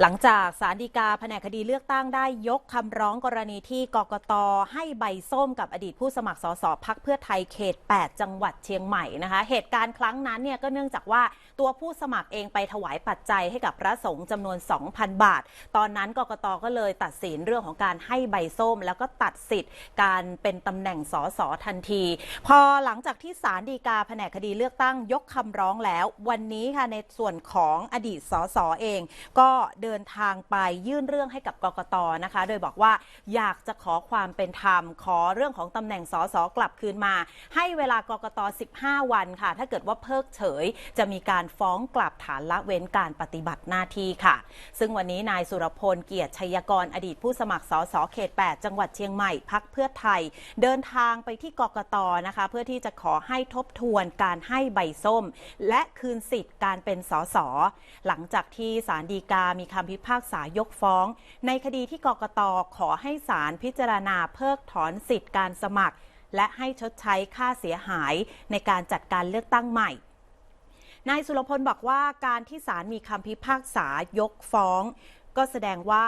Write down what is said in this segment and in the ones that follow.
หลังจากสารดีกาแผนกคดีเลือกตั้งได้ยกคำร้องกรณีที่กกตให้ใบส้มกับอดีตผู้สมัครสสพักเพื่อไทยเขต 8 จังหวัดเชียงใหม่นะคะ เหตุการณ์ครั้งนั้นเนี่ยก็เนื่องจากว่าตัวผู้สมัครเองไปถวายปัจจัยให้กับพระสงฆ์จำนวน 2,000 บาท ตอนนั้นกกตก็เลยตัดสินเรื่องของการให้ใบส้ม แล้วก็ตัดสิทธิ์การเป็นตำแหน่งสสทันที พอหลังจากที่สารดีกาแผนกคดีเลือกตั้งยกคำร้องแล้ว วันนี้ค่ะในส่วนของอดีตสสเองก็เดินทางไปยื่นเรื่องให้กับกกตนะคะ โดยบอกว่าอยากจะขอความเป็นธรรม ขอเรื่องของตำแหน่งสสกลับคืนมา ให้เวลากกต 15 วันค่ะ ถ้าเกิดว่าเพิกเฉย จะมีการฟ้องกลับฐานละเว้นการปฏิบัติหน้าที่ค่ะ ซึ่งวันนี้นายสุรพลเกียรติชัยกรอดีตผู้สมัครสสเขต 8 จังหวัดเชียงใหม่พักเพื่อไทย เดินทางไปที่กกตนะคะ เพื่อที่จะขอให้ทบทวนการให้ใบส้ม และคืนสิทธิ์การเป็นสสหลังจากที่ศาลฎีกามีคำพิพากษายกฟ้อง ในคดีที่กกตขอให้ศาลพิจารณาเพิกถอนสิทธิ์การสมัคร และให้ชดใช้ค่าเสียหายในการจัดการเลือกตั้งใหม่นายสุรพลบอกว่าการที่ศาลมีคำพิพากษายกฟ้อง ก็แสดงว่า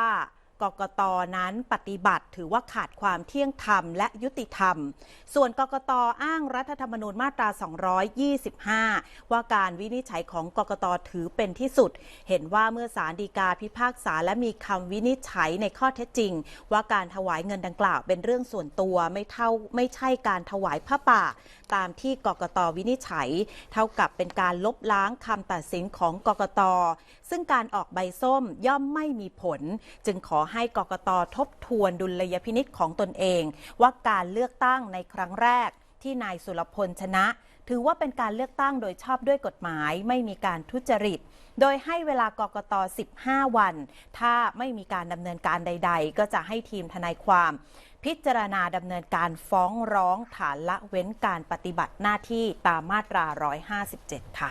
กกตนั้นปฏิบัติถือว่าขาดความเที่ยงธรรมและยุติธรรม ส่วนกกตอ้างรัฐธรรมนูญมาตรา 225 ว่าการวินิจฉัยของกกตถือเป็นที่สุด เห็นว่าเมื่อศาลฎีกาพิพากษาและมีคำวินิจฉัยในข้อเท็จจริง ว่าการถวายเงินดังกล่าวเป็นเรื่องส่วนตัวไม่เท่าไม่ใช่การถวายผ้าป่า ตามที่กกตวินิจฉัย เท่ากับเป็นการลบล้างคำตัดสินของกกตซึ่งการออกใบส้มย่อมไม่มีผล จึงขอให้กกตทบทวนดุลยพินิษของตนเอง ว่าการเลือกตั้งในครั้งแรกที่นายสุรพลชนะ ถือว่าเป็นการเลือกตั้งโดยชอบด้วยกฎหมาย ไม่มีการทุจริต โดยให้เวลากกต 15 วัน ถ้าไม่มีการดำเนินการใด ๆ ก็จะให้ทีมทนายความ พิจารณาดำเนินการฟ้องร้องฐานละเว้นการปฏิบัติหน้าที่ตามมาตรา 157 ค่ะ